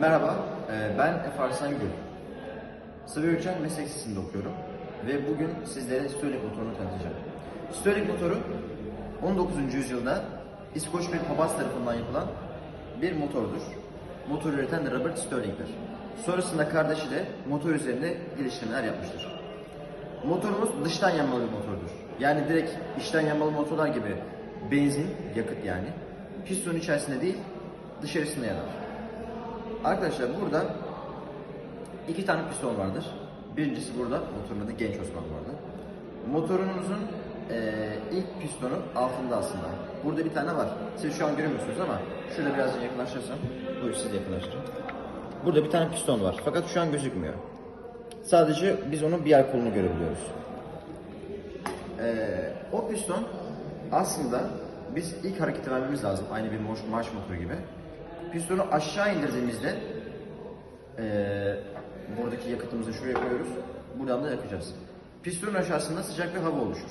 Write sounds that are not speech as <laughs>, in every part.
Merhaba, e, ben Efe Arslan Gül. Sıvı Ölçen Meslek Lisesi'nde okuyorum ve bugün sizlere Stirling motorunu tanıtacağım. Stirling motoru 19. yüzyılda İskoç bir papaz tarafından yapılan bir motordur. Motor üreten de Robert Stirling'dir. Sonrasında kardeşi de motor üzerinde geliştirmeler yapmıştır. Motorumuz dıştan yanmalı bir motordur. Yani direkt içten yanmalı motorlar gibi benzin, yakıt yani, piston içerisinde değil, dışarısında yanar. Arkadaşlar burada iki tane piston vardır. Birincisi burada, motorun adı Genç Osman vardı. Motorunuzun eee, ilk pistonu altında aslında. Burada bir tane var. Siz şu an göremiyorsunuz ama şurada birazcık yakınlaştırsam, buyur siz yakınlaştırın. Burada bir tane piston var fakat şu an gözükmüyor. Sadece biz onun bir yer kolunu görebiliyoruz. Ee, o piston aslında biz ilk hareketi vermemiz lazım. Aynı bir marş motoru gibi. Pistonu aşağı indirdiğimizde ee, buradaki yakıtımızı şuraya koyuyoruz. Buradan da yakacağız. Pistonun aşağısında sıcak bir hava oluşur.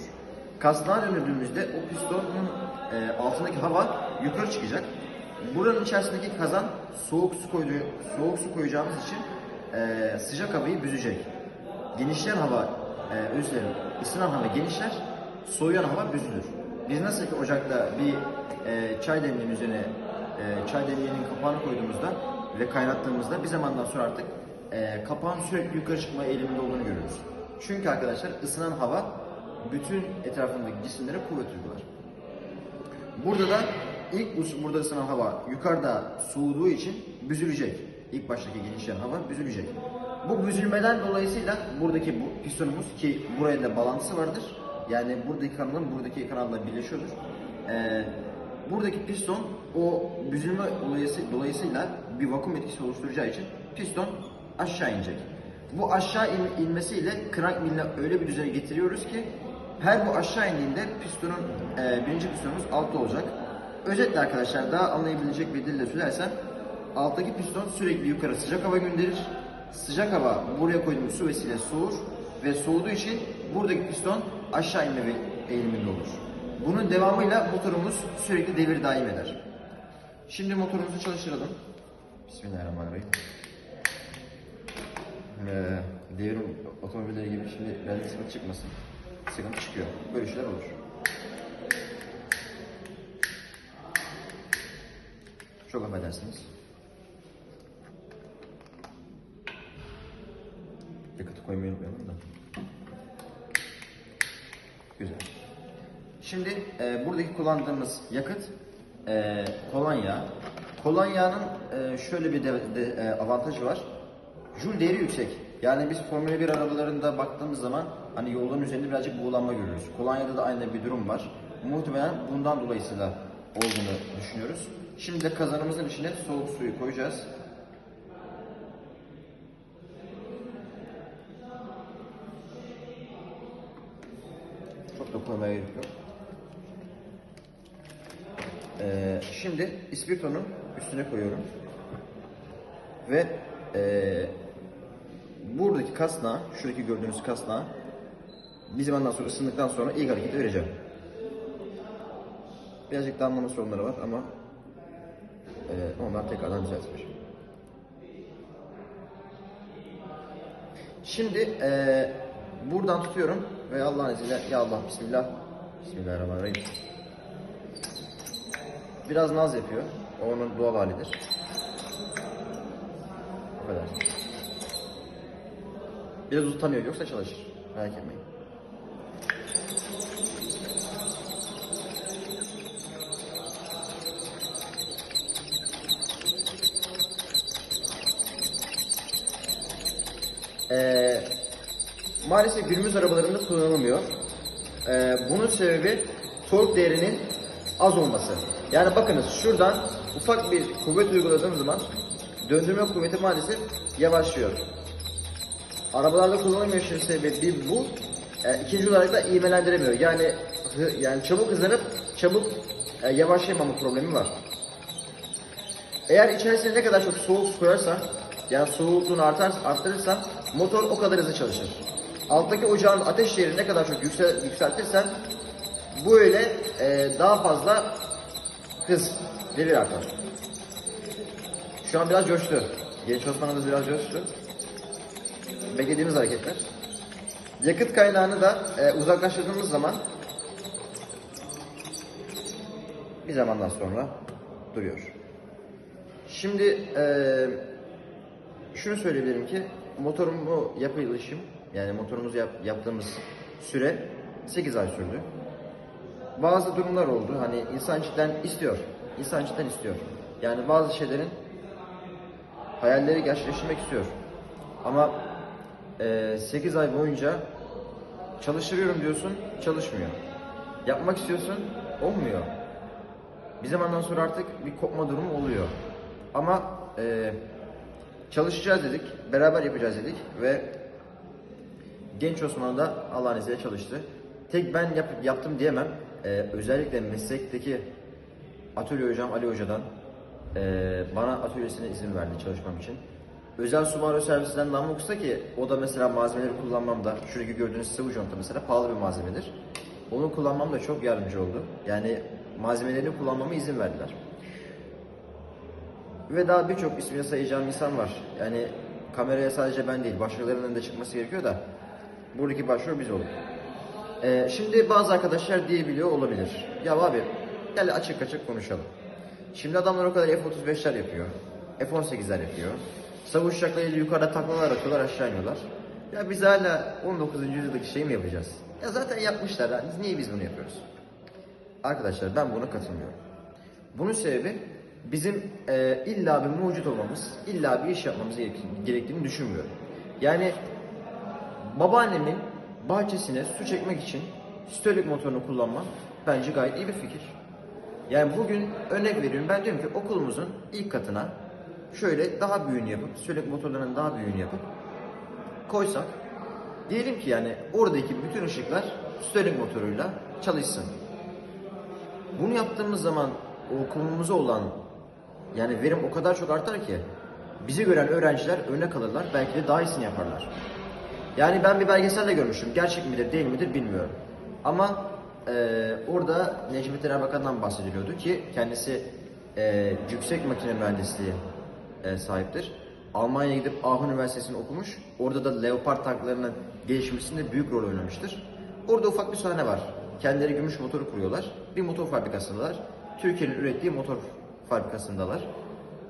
Kasnağa döndürdüğümüzde o pistonun ee, altındaki hava yukarı çıkacak. Buranın içerisindeki kazan soğuk su koyduğu, soğuk su koyacağımız için ee, sıcak havayı büzecek. Genişleyen hava, e, özür ısınan hava genişler, soğuyan hava büzülür. Biz nasıl ki ocakta bir e, çay demliğinin üzerine e, çay demliğinin kapağını koyduğumuzda ve kaynattığımızda bir zamandan sonra artık e, kapağın sürekli yukarı çıkma eğiliminde olduğunu görüyoruz. Çünkü arkadaşlar ısınan hava bütün etrafındaki cisimlere kuvvet uygular. Burada da ilk bu- burada ısınan hava yukarıda soğuduğu için büzülecek. İlk baştaki genişleyen hava büzülecek. Bu büzülmeden dolayısıyla buradaki bu pistonumuz ki buraya da bağlantısı vardır. Yani buradaki kanalın buradaki kanalla birleşiyordur. Ee, buradaki piston o büzülme dolayısı- dolayısıyla bir vakum etkisi oluşturacağı için piston aşağı inecek. Bu aşağı in- inmesiyle crank milline öyle bir düzeye getiriyoruz ki her bu aşağı indiğinde pistonun e, birinci pistonumuz altta olacak. Özetle arkadaşlar daha anlayabilecek bir dille söylersem alttaki piston sürekli yukarı sıcak hava gönderir. Sıcak hava buraya koyduğumuz su vesile soğur ve soğuduğu için buradaki piston aşağı inme eğiliminde olur. Bunun devamıyla motorumuz sürekli devir daim eder. Şimdi motorumuzu çalıştıralım. Bismillahirrahmanirrahim. Ee, devrim otomobilleri gibi şimdi belki sıkıntı çıkmasın. Sıkıntı çıkıyor. Böyle şeyler olur. Çok affedersiniz. Yakıtı koymayı unutmayalım da. Güzel. Şimdi e, buradaki kullandığımız yakıt e, kolonya. Kolonyanın e, şöyle bir de, de, e, avantajı var. Joule değeri yüksek. Yani biz Formula 1 arabalarında baktığımız zaman hani yolların üzerinde birazcık buğulanma görüyoruz. Kolonyada da aynı bir durum var. Muhtemelen bundan dolayısıyla olduğunu düşünüyoruz. Şimdi de kazanımızın içine soğuk suyu koyacağız. Çok da koymaya gerek yok. Ee, şimdi ispirtonun üstüne koyuyorum. Ve ee, buradaki kasnağı, şuradaki gördüğünüz kasnağı bir zamandan sonra ısındıktan sonra ilk hareketi vereceğim. Birazcık damlama sorunları var ama ee, onlar tekrardan düzeltilir. Şimdi ee, buradan tutuyorum ve Allah'ın izniyle ya Allah Bismillah Bismillahirrahmanirrahim Biraz naz yapıyor. O onun doğal halidir. Bu kadar. Biraz utanıyor yoksa çalışır. Merak etmeyin. Ee, maalesef günümüz arabalarında kullanılmıyor. Ee, bunun sebebi tork değerinin az olması. Yani bakınız şuradan ufak bir kuvvet uyguladığım zaman döndürme kuvveti maalesef yavaşlıyor. Arabalarda kullanılmıyor şimdi sebebi bu. Ee, ikinci olarak da ivmelendiremiyor. Yani hı- yani çabuk hızlanıp çabuk e, yavaşlayamama problemi var. Eğer içerisine ne kadar çok soğuk koyarsan, yani soğukluğunu artar, arttırırsan motor o kadar hızlı çalışır. Alttaki ocağın ateş değerini ne kadar çok yüksel, yükseltirsen böyle e, daha fazla hız, devir artar. Şu an biraz coştu. Genç Osman'ımız biraz coştu. Beklediğimiz hareketler. Yakıt kaynağını da e, uzaklaştırdığımız zaman bir zamandan sonra duruyor. Şimdi eee şunu söyleyebilirim ki motorumu yapılışım yani motorumuzu yap- yaptığımız süre 8 ay sürdü. Bazı durumlar oldu. Hani insan cidden istiyor. İnsan cidden istiyor. Yani bazı şeylerin hayalleri gerçekleştirmek istiyor. Ama eee 8 ay boyunca çalıştırıyorum diyorsun, çalışmıyor. Yapmak istiyorsun, olmuyor. Bir zamandan sonra artık bir kopma durumu oluyor. Ama eee, çalışacağız dedik, beraber yapacağız dedik ve Genç Osman da Allah'ın izniyle çalıştı. Tek ben yap- yaptım diyemem. Eee, özellikle meslekteki atölye hocam Ali Hoca'dan eee, bana atölyesine izin verdi çalışmam için. Özel Subaru servisinden Namık ki o da mesela malzemeleri kullanmamda, şuradaki gördüğünüz sıvı conta mesela pahalı bir malzemedir. Onu kullanmam da çok yardımcı oldu. Yani malzemelerini kullanmama izin verdiler. Ve daha birçok ismini sayacağım insan var. Yani kameraya sadece ben değil, başkalarının da çıkması gerekiyor da buradaki başrol biz olduk. Ee, şimdi bazı arkadaşlar diyebiliyor olabilir. Ya abi gel açık açık konuşalım. Şimdi adamlar o kadar F-35'ler yapıyor. F-18'ler yapıyor. Savaş uçaklarıyla yukarıda taklalar atıyorlar aşağı iniyorlar. Ya biz hala 19. yüzyıldaki şeyi mi yapacağız? Ya zaten yapmışlar. ha, Niye biz bunu yapıyoruz? Arkadaşlar ben buna katılmıyorum. Bunun sebebi bizim e, illa bir mucit olmamız, illa bir iş yapmamız gerek- gerektiğini düşünmüyorum. Yani babaannemin bahçesine su çekmek için stolik motorunu kullanmak bence gayet iyi bir fikir. Yani bugün örnek veriyorum ben diyorum ki okulumuzun ilk katına şöyle daha büyüğünü yapıp stolik motorlarının daha büyüğünü yapıp koysak diyelim ki yani oradaki bütün ışıklar stolik motoruyla çalışsın. Bunu yaptığımız zaman okulumuza olan yani verim o kadar çok artar ki bizi gören öğrenciler öne kalırlar belki de daha iyisini yaparlar. Yani ben bir belgeselde görmüştüm. Gerçek midir değil midir bilmiyorum. Ama eee, orada Necmettin Erbakan'dan bahsediliyordu ki kendisi eee, yüksek makine mühendisliği eee, sahiptir. Almanya'ya gidip Aachen Üniversitesi'ni okumuş. Orada da Leopard tanklarının gelişmesinde büyük rol oynamıştır. Orada ufak bir sahne var. Kendileri gümüş motoru kuruyorlar. Bir motor fabrikasındalar. Türkiye'nin ürettiği motor fabrikasındalar.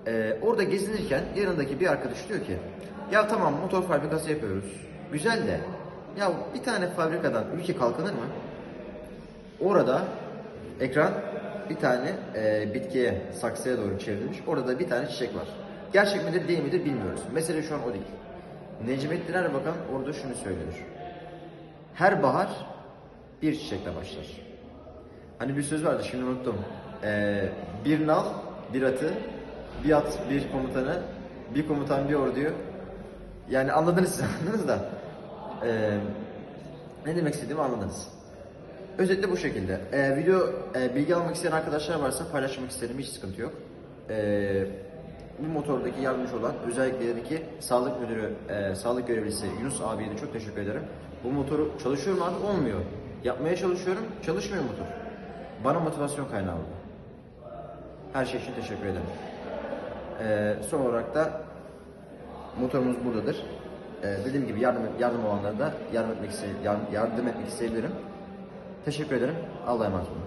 Ee, orada gezinirken yanındaki bir arkadaş diyor ki ya tamam motor fabrikası yapıyoruz. Güzel de ya bir tane fabrikadan ülke kalkınır mı? Orada ekran bir tane e, bitkiye, saksıya doğru çevrilmiş. Orada bir tane çiçek var. Gerçek midir değil midir bilmiyoruz. Mesele şu an o değil. Necmettin Erbakan orada şunu söylüyor. Her bahar bir çiçekle başlar. Hani bir söz vardı şimdi unuttum. Ee, bir nal, bir atı, bir at, bir komutanı, bir komutan, bir orduyu. Yani anladınız siz <laughs> anladınız da. Ee, ne demek istediğimi anladınız. Özetle bu şekilde. Ee, video e, bilgi almak isteyen arkadaşlar varsa paylaşmak isterim hiç sıkıntı yok. Ee, bu motordaki yardımcı olan özellikle dedi ki sağlık müdürü, e, sağlık görevlisi Yunus abiye de çok teşekkür ederim. Bu motoru çalışıyorum abi olmuyor. Yapmaya çalışıyorum, çalışmıyor motor. Bana motivasyon kaynağı oldu. Her şey için teşekkür ederim. Ee, son olarak da motorumuz buradadır. Ee, dediğim gibi yardım yardım olanlara da yardım etmek yardım etmek isteyebilirim. Teşekkür ederim. Allah'a emanet olun.